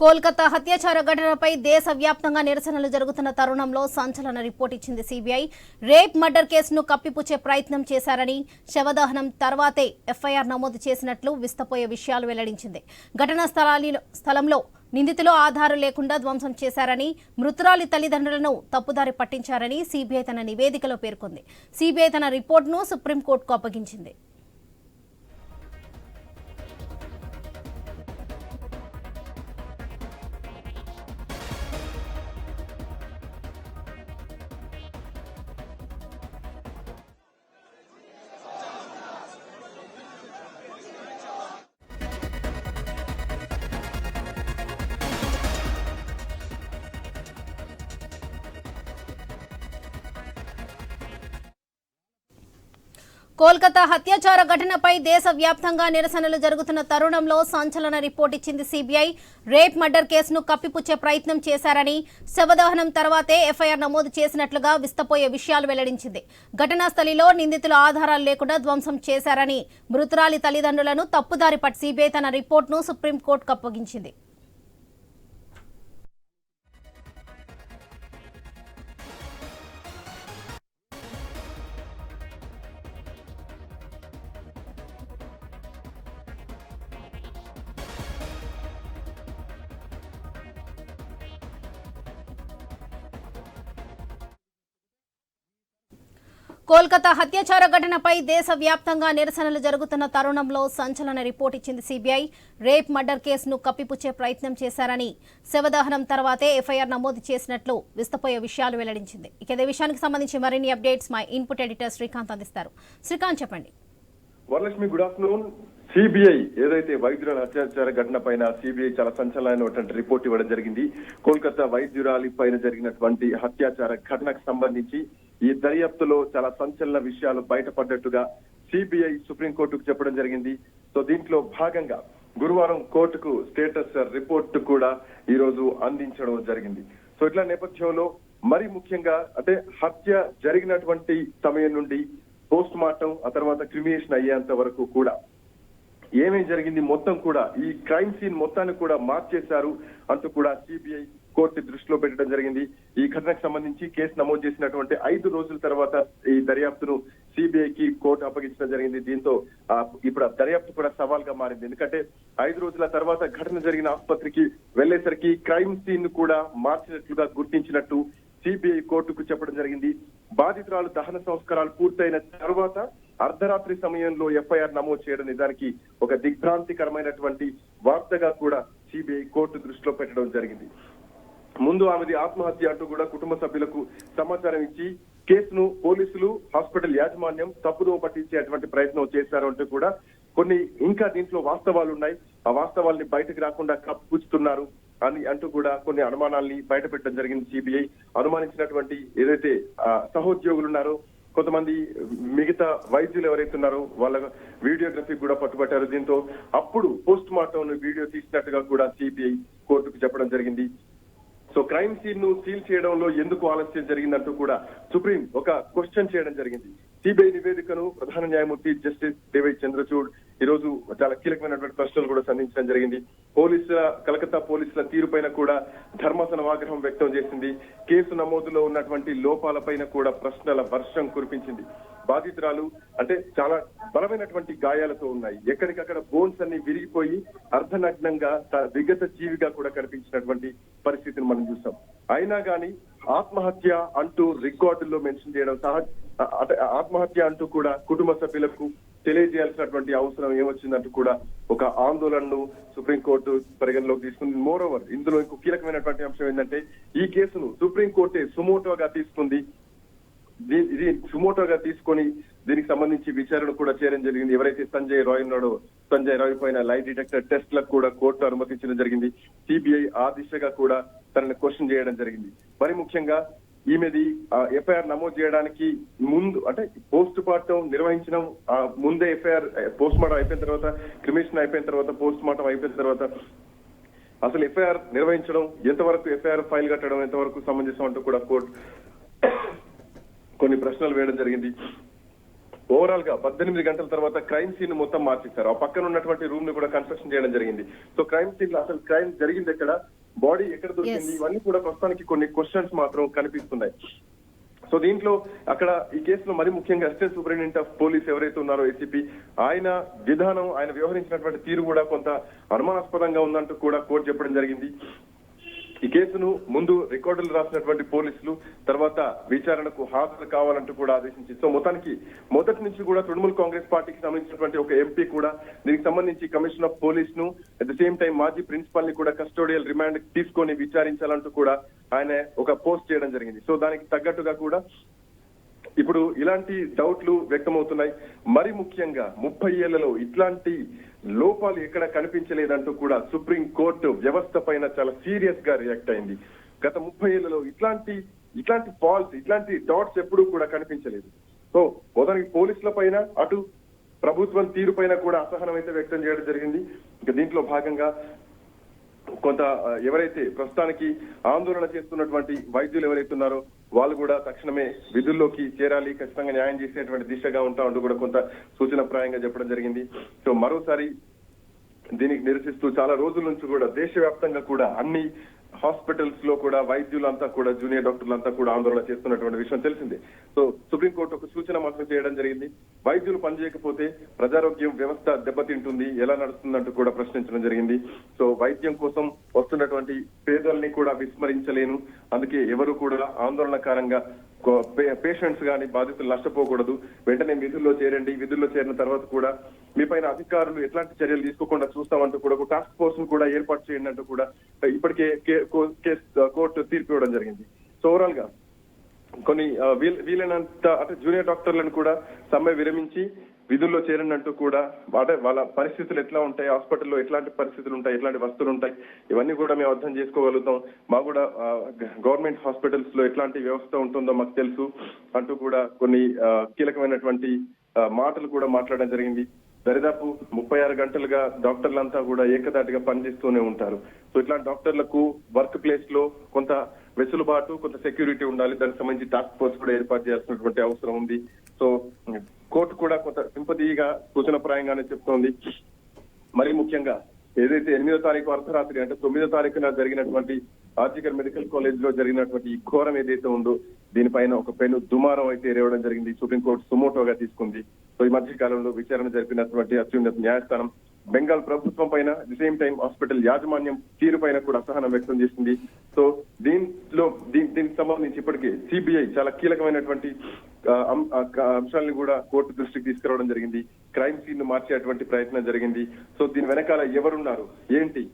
కోల్కతా హత్యాచార ఘటనపై దేశవ్యాప్తంగా నిరసనలు జరుగుతున్న తరుణంలో సంచలన రిపోర్ట్ ఇచ్చింది సిబిఐ. రేప్ మర్డర్ కేసును కప్పిపుచ్చే ప్రయత్నం చేశారని శవదహనం తర్వాతే ఎఫ్ఐఆర్ నమోదు చేసినట్లు విస్తపోయే విషయాలు వెల్లడించింది. ఘటనా స్థలాలిలో స్థలంలో నిందితులు ఆధారం లేకుండా ధ్వంసం చేశారని మృతురాలి తల్లిదండ్రులను తప్పుదారి పట్టించారని సిబిఐ తన నివేదికలో పేర్కొంది. సిబిఐ తన రిపోర్టును సుప్రీంకోర్టుకు అప్పగించింది. కోల్కతా హత్యాచార ఘటనపై దేశవ్యాప్తంగా నిరసనలు జరుగుతున్న తరుణంలో సంచలన రిపోర్ట్ ఇచ్చింది సిబిఐ. రేప్ మర్డర్ కేసును కప్పిపుచ్చే ప్రయత్నం చేశారని శవదహనం తర్వాతే ఎఫ్ఐఆర్ నమోదు చేసినట్లుగా విస్తపోయే విషయాలు వెల్లడించింది. ఘటనా స్థలిలో నిందితులు ఆధారాలు లేకుండా ధ్వంసం చేశారని మృతురాలి తల్లిదండ్రులను తప్పుదారి పట్టి సిబిఐ తన రిపోర్టును సుప్రీంకోర్టుకు అప్పగించింది. కోల్కతా హత్యాచార ఘటనపై దేశవ్యాప్తంగా నిరసనలు జరుగుతున్న తరుణంలో సంచలన రిపోర్ట్ ఇచ్చింది సిబిఐ. రేప్ మర్డర్ కేసును కప్పిపుచ్చే ప్రయత్నం చేశారని శవదహనం తర్వాతే ఎఫ్ఐఆర్ నమోదు చేసినట్లు విస్తపోయే విషయాలు వెల్లడించింది. ఇక ఇదే విషయానికి సంబంధించి మరిన్ని అప్డేట్స్ మా ఇన్పుట్ ఎడిటర్ శ్రీకాంత్ అందిస్తారు. శ్రీకాంత్ చెప్పండి. Varalakshmi good afternoon. సిబిఐ ఏదైతే వైద్యురాల అత్యాచార ఘటన పైన సిబిఐ చాలా సంచలనమైనటువంటి రిపోర్ట్ ఇవ్వడం జరిగింది. కోల్కతా వైద్యురాలి పైన జరిగినటువంటి అత్యాచార ఘటనకు సంబంధించి ఈ దర్యాప్తులో చాలా సంచలన విషయాలు బయటపడ్డట్టుగా సిబిఐ సుప్రీంకోర్టుకు చెప్పడం జరిగింది. సో దీంట్లో భాగంగా గురువారం కోర్టుకు స్టేటస్ రిపోర్ట్ కూడా ఈ రోజు అందించడం జరిగింది. సో ఇట్లా నేపథ్యంలో మరి ముఖ్యంగా అంటే హత్య జరిగినటువంటి సమయం నుండి పోస్ట్ మార్టం ఆ తర్వాత క్రిమినేషన్ అయ్యేంత వరకు కూడా ఏమేం జరిగింది మొత్తం కూడా ఈ క్రైమ్ సీన్ మొత్తాన్ని కూడా మార్చేశారు అంటూ కూడా సిబిఐ కోర్టు దృష్టిలో పెట్టడం జరిగింది. ఈ ఘటనకు సంబంధించి కేసు నమోదు చేసినటువంటి ఐదు రోజుల తర్వాత ఈ దర్యాప్తును సిబిఐకి కోర్టు అప్పగించడం జరిగింది. దీంతో ఇప్పుడు ఆ దర్యాప్తు కూడా సవాల్గా మారింది. ఎందుకంటే ఐదు రోజుల తర్వాత ఘటన జరిగిన ఆసుపత్రికి వెళ్ళేసరికి క్రైమ్ సీన్ కూడా మార్చినట్లుగా గుర్తించినట్టు సిబిఐ కోర్టుకు చెప్పడం జరిగింది. బాధితురాలు దహన సంస్కారాలు పూర్తయిన తర్వాత అర్ధరాత్రి సమయంలో ఎఫ్ఐఆర్ నమోదు చేయడం నిజానికి ఒక దిగ్భ్రాంతికరమైనటువంటి వార్తగా కూడా సిబిఐ కోర్టు దృష్టిలో పెట్టడం జరిగింది. ముందు ఆమెది ఆత్మహత్య అంటూ కూడా కుటుంబ సభ్యులకు సమాచారం ఇచ్చి కేసును పోలీసులు హాస్పిటల్ యాజమాన్యం తప్పుదో పట్టించేటువంటి ప్రయత్నం చేశారు అంటూ కూడా కొన్ని ఇంకా దీంట్లో వాస్తవాలు ఉన్నాయి. ఆ వాస్తవాల్ని బయటకు రాకుండా కప్పుచుతున్నారు అని అంటూ కూడా కొన్ని అనుమానాల్ని బయట పెట్టడం జరిగింది సిబిఐ. అనుమానించినటువంటి ఏదైతే సహోద్యోగులు ఉన్నారో కొంతమంది మిగతా వైద్యులు ఎవరైతే ఉన్నారో వాళ్ళ వీడియోగ్రఫీ కూడా పట్టుబట్టారు దీంతో. అప్పుడు పోస్ట్ మార్టం వీడియో తీసినట్టుగా కూడా సిబిఐ కోర్టుకు చెప్పడం జరిగింది. సో క్రైమ్ సీన్ను సీల్ చేయడంలో ఎందుకు ఆలస్యం జరిగిందంటూ కూడా సుప్రీం ఒక క్వశ్చన్ చేయడం జరిగింది. సిబిఐ నివేదికను ప్రధాన న్యాయమూర్తి జస్టిస్ డివై చంద్రచూడ్ ఈ రోజు చాలా కీలకమైనటువంటి ప్రశ్నలు కూడా సంధించడం జరిగింది. పోలీసుల కలకత్తా పోలీసుల తీరుపైన కూడా ధర్మాసనం ఆగ్రహం వ్యక్తం చేసింది. కేసు నమోదులో ఉన్నటువంటి లోపాలపైన కూడా ప్రశ్నల వర్షం కురిపించింది. బాధితురాలు అంటే చాలా బలమైనటువంటి గాయాలతో ఉన్నాయి. ఎక్కడికక్కడ బోన్స్ అన్ని విరిగిపోయి అర్ధనగ్నంగా విగత జీవిగా కూడా కనిపించినటువంటి పరిస్థితిని మనం చూసాం అయినా గాని ఆత్మహత్య అంటూ రికార్డుల్లో మెన్షన్ చేయడం సహజ ఆత్మహత్య అంటూ కూడా కుటుంబ సభ్యులకు తెలియజేయాల్సినటువంటి అవసరం ఏమొచ్చిందంటూ కూడా ఒక ఆందోళనను సుప్రీంకోర్టు పరిగణలోకి తీసుకుంది. మోర్ ఓవర్ ఇందులో ఇంకో కీలకమైనటువంటి అంశం ఏంటంటే ఈ కేసును సుప్రీంకోర్టే సుమోటోగా తీసుకుంది ఇది సుమోటోగా తీసుకొని దీనికి సంబంధించి విచారణ కూడా చేయడం జరిగింది. ఎవరైతే సంజయ్ రాయ్ ఉన్నాడో సంజయ్ రాయ్ పైన లై డిటెక్టర్ టెస్ట్లకు కూడా కోర్టు అనుమతించడం జరిగింది. సిబిఐ ఆ దిశగా కూడా తనని క్వశ్చన్ చేయడం జరిగింది. మరి ముఖ్యంగా ఈమెది ఎఫ్ఐఆర్ నమోదు చేయడానికి ముందు అంటే పోస్ట్ మార్టం నిర్వహించడం ఆ, ముందే ఎఫ్ఐఆర్ పోస్ట్ మార్టం అయిపోయిన తర్వాత క్రిమిషన్ అయిపోయిన తర్వాత పోస్ట్ మార్టం అయిపోయిన తర్వాత అసలు ఎఫ్ఐఆర్ నిర్వహించడం ఎంతవరకు ఎఫ్ఐఆర్ ఫైల్ కట్టడం ఎంతవరకు సమంజసం అంటూ కూడా కోర్టు కొన్ని ప్రశ్నలు వేయడం జరిగింది. ఓవరాల్గా పద్దెనిమిది గంటల తర్వాత క్రైమ్ సీన్ మొత్తం మార్చేశారు. ఆ పక్కన ఉన్నటువంటి రూమ్ని కూడా కన్స్ట్రక్షన్ చేయడం జరిగింది. సో క్రైమ్ సీన్లో అసలు క్రైమ్ జరిగింది ఎక్కడ? బాడీ ఎక్కడ దొరికింది. ఇవన్నీ కూడా ప్రస్తుతానికి కొన్ని క్వశ్చన్స్ మాత్రం కనిపిస్తున్నాయి. సో దీంట్లో అక్కడ ఈ కేసులో మరి ముఖ్యంగా అసిస్టెంట్ సూపరింటెండెంట్ ఆఫ్ పోలీస్ ఎవరైతే ఉన్నారో ఏసీపీ ఆయన విధానం ఆయన వ్యవహరించినటువంటి తీరు కూడా కొంత అనుమానాస్పదంగా ఉందంటూ కూడా కోర్టు చెప్పడం జరిగింది. ఈ కేసును ముందు రికార్డులు రాసినటువంటి పోలీసులు తర్వాత విచారణకు హాజరు కావాలంటూ కూడా ఆదేశించింది. సో మొత్తానికి మొదటి నుంచి కూడా తృణమూల్ కాంగ్రెస్ పార్టీకి సంబంధించినటువంటి ఒక ఎంపీ కూడా దీనికి సంబంధించి కమిషన్ ఆఫ్ పోలీస్ను అట్ ద సేమ్ టైం మాజీ ప్రిన్సిపల్ని కూడా కస్టోడియల్ రిమాండ్ తీసుకొని విచారించాలంటూ కూడా ఆయన ఒక పోస్ట్ చేయడం జరిగింది. సో దానికి తగ్గట్టుగా కూడా ఇప్పుడు ఇలాంటి డౌట్లు వ్యక్తమవుతున్నాయి. మరి ముఖ్యంగా ముప్పై ఏళ్ళలో ఇట్లాంటి లోపాలు ఎక్కడ కనిపించలేదంటూ కూడా సుప్రీం కోర్టు వ్యవస్థ పైన చాలా సీరియస్గా రియాక్ట్ అయింది. గత ముప్పై ఏళ్ళలో ఇట్లాంటి ఇట్లాంటి ఫాల్స్ ఇట్లాంటి డాట్స్ ఎప్పుడూ కూడా కనిపించలేదు. సో మొదటి పోలీసుల పైన అటు ప్రభుత్వం తీరు పైన కూడా అసహనం అయితే వ్యక్తం చేయడం జరిగింది. ఇక దీంట్లో భాగంగా కొంత ఎవరైతే ప్రస్తుతానికి ఆందోళన చేస్తున్నటువంటి వైద్యులు ఎవరైతే ఉన్నారో వాళ్ళు కూడా తక్షణమే విధుల్లోకి చేరాలి ఖచ్చితంగా న్యాయం చేసేటువంటి దిశగా ఉంటామంటూ కూడా కొంత సూచనప్రాయంగా చెప్పడం జరిగింది. సో మరోసారి దీనికి నిరసిస్తూ చాలా రోజుల నుంచి కూడా దేశవ్యాప్తంగా కూడా అన్ని హాస్పిటల్స్లో కూడా వైద్యులంతా కూడా జూనియర్ డాక్టర్లంతా కూడా ఆందోళన చేస్తున్నటువంటి విషయం తెలిసిందే. సో సుప్రీంకోర్టు ఒక సూచన మాత్రం చేయడం జరిగింది. వైద్యులు పనిచేయకపోతే ప్రజారోగ్యం వ్యవస్థ దెబ్బతింటుంది ఎలా నడుస్తుందంటూ కూడా ప్రశ్నించడం జరిగింది. సో వైద్యం కోసం వస్తున్నటువంటి పేదల్ని కూడా విస్మరించలేను. అందుకే ఎవరు కూడా ఆందోళనకారంగా పేషెంట్స్ కానీ బాధితులు నష్టపోకూడదు. వెంటనే విధుల్లో చేరండి. విధుల్లో చేరిన తర్వాత కూడా మీ పైన అధికారులు ఎట్లాంటి చర్యలు తీసుకోకుండా చూస్తామంటూ కూడా ఒక టాస్క్ ఫోర్స్ కూడా ఏర్పాటు చేయండి అంటూ కూడా ఇప్పటికే కే- కేసు కోర్టు తీర్పు ఇవ్వడం జరిగింది. సో ఓవరాల్గా కొన్ని వీల్- వీలైనంత అంటే జూనియర్ డాక్టర్లను కూడా సమ్మె విరమించి విధుల్లో చేరినట్టు కూడా అంటే వాళ్ళ పరిస్థితులు ఎట్లా ఉంటాయి హాస్పిటల్లో ఎట్లాంటి పరిస్థితులు ఉంటాయి ఎట్లాంటి వస్తువులు ఉంటాయి ఇవన్నీ కూడా మేము అర్థం చేసుకోగలుగుతాం. మాకు కూడా గ- గవర్నమెంట్ హాస్పిటల్స్లో ఎట్లాంటి వ్యవస్థ ఉంటుందో మాకు తెలుసు అంటూ కూడా కొన్ని కీలకమైనటువంటి మాటలు కూడా మాట్లాడడం జరిగింది. దరిదాపు ముప్పై ఆరు గంటలుగా డాక్టర్లంతా కూడా ఏకదాటిగా పనిచేస్తూనే ఉంటారు. సో ఇట్లాంటి డాక్టర్లకు వర్క్ ప్లేస్లో కొంత వెసులుబాటు కొంత సెక్యూరిటీ ఉండాలి. దానికి సంబంధించి టాస్క్ ఫోర్స్ కూడా ఏర్పాటు చేయాల్సినటువంటి అవసరం ఉంది. సో కోర్టు కూడా కొంత సింపతిగా సూచనప్రాయంగానే చెప్తోంది. మరి ముఖ్యంగా ఏదైతే ఎనిమిదో తారీఖు అర్ధరాత్రి అంటే తొమ్మిదో తారీఖున జరిగినటువంటి ఆర్జికల్ మెడికల్ కాలేజ్లో జరిగినటువంటి ఈ ఘోరం ఏదైతే ఉందో దీనిపైన ఒక పెను దుమారం అయితే రేవడం జరిగింది. సుప్రీంకోర్టు సుమోటోగా తీసుకుంది. సో ఈ మధ్య కాలంలో విచారణ జరిపినటువంటి అత్యున్నత న్యాయస్థానం బెంగాల్ ప్రభుత్వం పైన ది సేమ్ టైం హాస్పిటల్ యాజమాన్యం తీరు పైన కూడా అసహనం వ్యక్తం చేసింది. సో దీంట్లో దీనికి సంబంధించి ఇప్పటికే సిబిఐ చాలా కీలకమైనటువంటి అంశాలను కూడా కోర్టు దృష్టికి తీసుకురావడం జరిగింది. క్రైమ్ సీన్ను మార్చేటువంటి ప్రయత్నం జరిగింది. సో దీని వెనకాల ఎవరున్నారు? ఏంటి?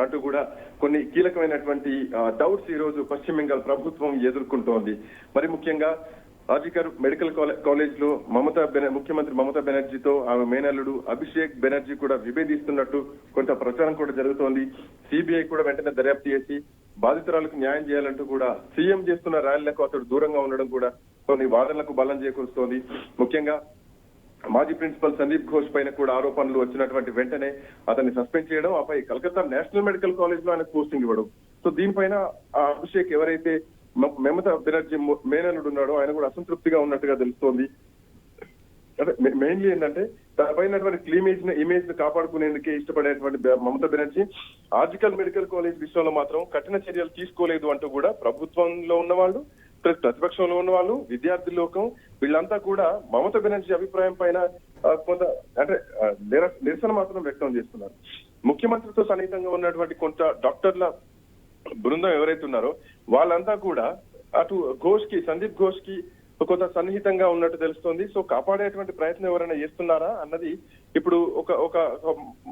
అంటూ కూడా కొన్ని కీలకమైనటువంటి డౌట్స్ ఈ రోజు పశ్చిమ బెంగాల్ ప్రభుత్వం ఎదుర్కొంటోంది. మరి ముఖ్యంగా ఆర్జికర్ మెడికల్ కాలేజ్లో మమతా బెన- ముఖ్యమంత్రి మమతా బెనర్జీతో ఆమె మేనల్లుడు అభిషేక్ బెనర్జీ కూడా విభేదిస్తున్నట్టు కొంత ప్రచారం కూడా జరుగుతోంది. సిబిఐ కూడా వెంటనే దర్యాప్తు చేసి బాధితురాలకు న్యాయం చేయాలంటూ కూడా సీఎం చేస్తున్న ర్యాలీలకు అతడు దూరంగా ఉండడం కూడా కొన్ని వాదనలకు బలం చేకూరుస్తోంది. ముఖ్యంగా మాజీ ప్రిన్సిపల్ సందీప్ ఘోష్ పైన కూడా ఆరోపణలు వచ్చినటువంటి వెంటనే అతన్ని సస్పెండ్ చేయడం ఆపై కలకత్తా నేషనల్ మెడికల్ కాలేజ్లో ఆయన పోస్టింగ్ ఇవ్వడం. సో దీనిపైన ఆ అభిషేక్ ఎవరైతే మమతా బెనర్జీ ము- మేనల్లుడు ఉన్నాడో ఆయన కూడా అసంతృప్తిగా ఉన్నట్టుగా తెలుస్తోంది. అంటే మెయిన్లీ ఏంటంటే తనపైనటువంటి క్లీమేజ్ ఇమేజ్ని కాపాడుకునేందుకే ఇష్టపడేటువంటి మమతా బెనర్జీ ఆర్జికల్ మెడికల్ కాలేజ్ విషయంలో మాత్రం కఠిన చర్యలు తీసుకోలేదు అంటూ కూడా ప్రభుత్వంలో ఉన్న వాళ్ళు ప్రతిపక్షంలో ఉన్న వాళ్ళు విద్యార్థి లోకం వీళ్ళంతా కూడా మమత బెనర్జీ అభిప్రాయం పైన కొంత అంటే నిరసన మాత్రం వ్యక్తం చేస్తున్నారు. ముఖ్యమంత్రితో సన్నిహితంగా ఉన్నటువంటి కొంత డాక్టర్ల బృందం ఎవరైతే ఉన్నారో వాళ్ళంతా కూడా అటు ఘోష్కి సందీప్ ఘోష్కి కొంత సన్నిహితంగా ఉన్నట్టు తెలుస్తోంది. సో కాపాడేటువంటి ప్రయత్నం ఎవరైనా చేస్తున్నారా అన్నది ఇప్పుడు ఒక ఒక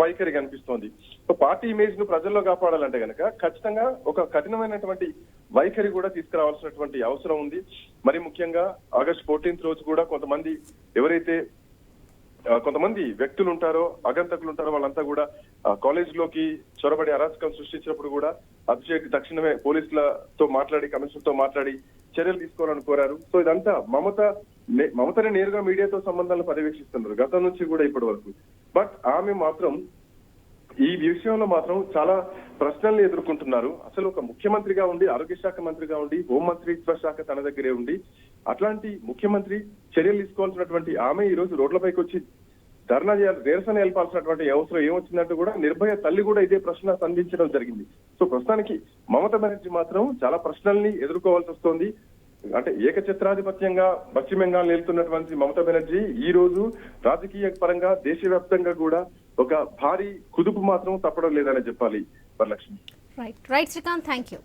వైఖరి కనిపిస్తోంది. సో పార్టీ ఇమేజ్ను ప్రజల్లో కాపాడాలంటే కనుక ఖచ్చితంగా ఒక కఠినమైనటువంటి వైఖరి కూడా తీసుకురావాల్సినటువంటి అవసరం ఉంది. మరి ముఖ్యంగా ఆగస్ట్ ఫోర్టీన్త్ రోజు కూడా కొంతమంది ఎవరైతే కొంతమంది వ్యక్తులు ఉంటారో అగంతకులు ఉంటారో వాళ్ళంతా కూడా కాలేజ్లోకి చొరబడి అరాచకం సృష్టించినప్పుడు కూడా అభిషేక్ తక్షణమే పోలీసులతో మాట్లాడి కమిషనర్తో మాట్లాడి చర్యలు తీసుకోవాలని కోరారు. సో ఇదంతా మమత నే- మమతని నేరుగా మీడియాతో సంబంధాలను పర్యవేక్షిస్తున్నారు. గతం నుంచి కూడా ఇప్పటి వరకు. బట్ ఆమె మాత్రం ఈ విషయంలో మాత్రం చాలా ప్రశ్నల్ని ఎదుర్కొంటున్నారు. అసలు ఒక ముఖ్యమంత్రిగా ఉండి ఆరోగ్య శాఖ మంత్రిగా ఉండి హోంమంత్రిత్వ శాఖ తన దగ్గరే ఉండి అట్లాంటి ముఖ్యమంత్రి చర్యలు తీసుకోవాల్సినటువంటి ఆమె ఈ రోజు రోడ్లపైకి వచ్చి ధర్నా చేయాలి నిరసన నిలపాల్సినటువంటి అవసరం ఏమొచ్చిందంటూ కూడా నిర్భయ తల్లి కూడా ఇదే ప్రశ్న సంధించడం జరిగింది. సో ప్రస్తుతానికి మమతా బెనర్జీ మాత్రం చాలా ప్రశ్నల్ని ఎదుర్కోవాల్సి వస్తోంది. అంటే ఏకఛత్రాధిపత్యంగా పశ్చిమ బెంగాల్ వెళ్తున్నటువంటి మమతా బెనర్జీ ఈ రోజు రాజకీయ పరంగా దేశవ్యాప్తంగా కూడా ఒక భారీ కుదుపు మాత్రం తప్పడం లేదనే చెప్పాలి. Right. Right, Srikant. Thank you.